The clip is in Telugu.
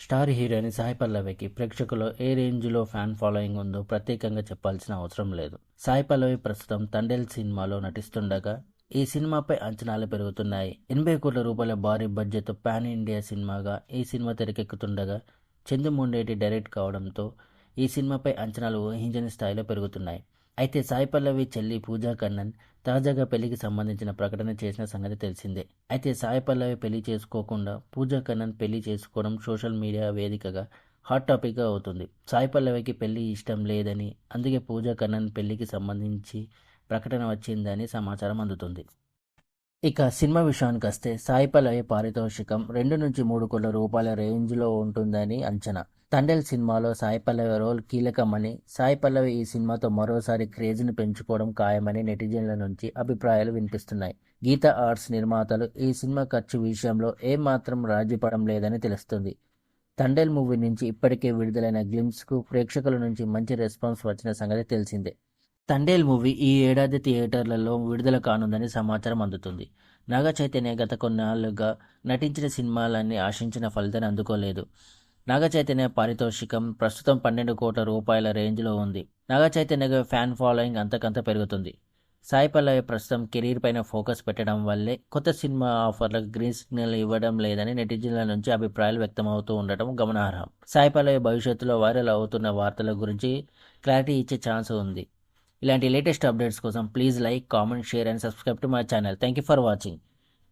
స్టార్ హీరోయిన్ సాయి పల్లవికి ప్రేక్షకులు ఏ రేంజ్లో ఫ్యాన్ ఫాలోయింగ్ ఉందో ప్రత్యేకంగా చెప్పాల్సిన అవసరం లేదు. సాయి పల్లవి ప్రస్తుతం తండేల్ సినిమాలో నటిస్తుండగా ఈ సినిమాపై అంచనాలు పెరుగుతున్నాయి. ఎనభై కోట్ల రూపాయల భారీ బడ్జెట్ పాన్ ఇండియా సినిమాగా ఈ సినిమా తెరకెక్కుతుండగా చందుమూండేటి డైరెక్ట్ కావడంతో ఈ సినిమాపై అంచనాలు ఊహించని స్థాయిలో పెరుగుతున్నాయి. అయితే సాయి పల్లవి చెల్లి పూజా కన్నన్ తాజాగా పెళ్ళికి సంబంధించిన ప్రకటన చేసిన సంగతి తెలిసిందే. అయితే సాయి పల్లవి పెళ్ళి చేసుకోకుండా పూజా కన్నన్ పెళ్ళి చేసుకోవడం సోషల్ మీడియా వేదికగా హాట్ టాపిక్గా అవుతుంది. సాయి పల్లవికి పెళ్ళి ఇష్టం లేదని అందుకే పూజా కన్నన్ పెళ్ళికి సంబంధించి ప్రకటన వచ్చిందని సమాచారం అందుతుంది. ఇక సినిమా విషయానికి వస్తే సాయి పల్లవి పారితోషికం రెండు నుంచి మూడు కోట్ల రూపాయల రేంజ్లో ఉంటుందని అంచనా. తండెల్ సినిమాలో సాయి పల్లవి రోల్ కీలకమని సాయి పల్లవి ఈ సినిమాతో మరోసారి క్రేజ్ని పెంచుకోవడం ఖాయమని నెటిజన్ల నుంచి అభిప్రాయాలు వినిపిస్తున్నాయి. గీత ఆర్ట్స్ నిర్మాతలు ఈ సినిమా ఖర్చు విషయంలో ఏమాత్రం రాజీపడం లేదని తెలుస్తుంది. తండెల్ మూవీ నుంచి ఇప్పటికే విడుదలైన గ్లిమ్స్కు ప్రేక్షకుల నుంచి మంచి రెస్పాన్స్ వచ్చిన సంగతి తెలిసిందే. తండేల్ మూవీ ఈ ఏడాది థియేటర్లలో విడుదల కానుందని సమాచారం అందుతుంది. నాగ చైతన్య గత కొన్నాళ్ళుగా నటించిన సినిమాలన్నీ ఆశించిన ఫలితాన్ని అందుకోలేదు. నాగ చైతన్య పారితోషికం ప్రస్తుతం పన్నెండు కోట్ల రూపాయల రేంజ్లో ఉంది. నాగ చైతన్యగా ఫ్యాన్ ఫాలోయింగ్ అంతకంత పెరుగుతుంది. సాయి పల్లవి ప్రస్తుతం కెరీర్ పైన ఫోకస్ పెట్టడం వల్లే కొత్త సినిమా ఆఫర్లకు గ్రీన్ సిగ్నల్ ఇవ్వడం లేదని నెటిజన్ల నుంచి అభిప్రాయాలు వ్యక్తమవుతూ ఉండటం గమనార్హం. సాయి పల్లవి భవిష్యత్తులో వైరల్ అవుతున్న వార్తల గురించి క్లారిటీ ఇచ్చే ఛాన్స్ ఉంది. ఇలాంటి లేటెస్ట్ అప్డేట్స్ కోసం please like comment share and subscribe to my channel. Thank you for watching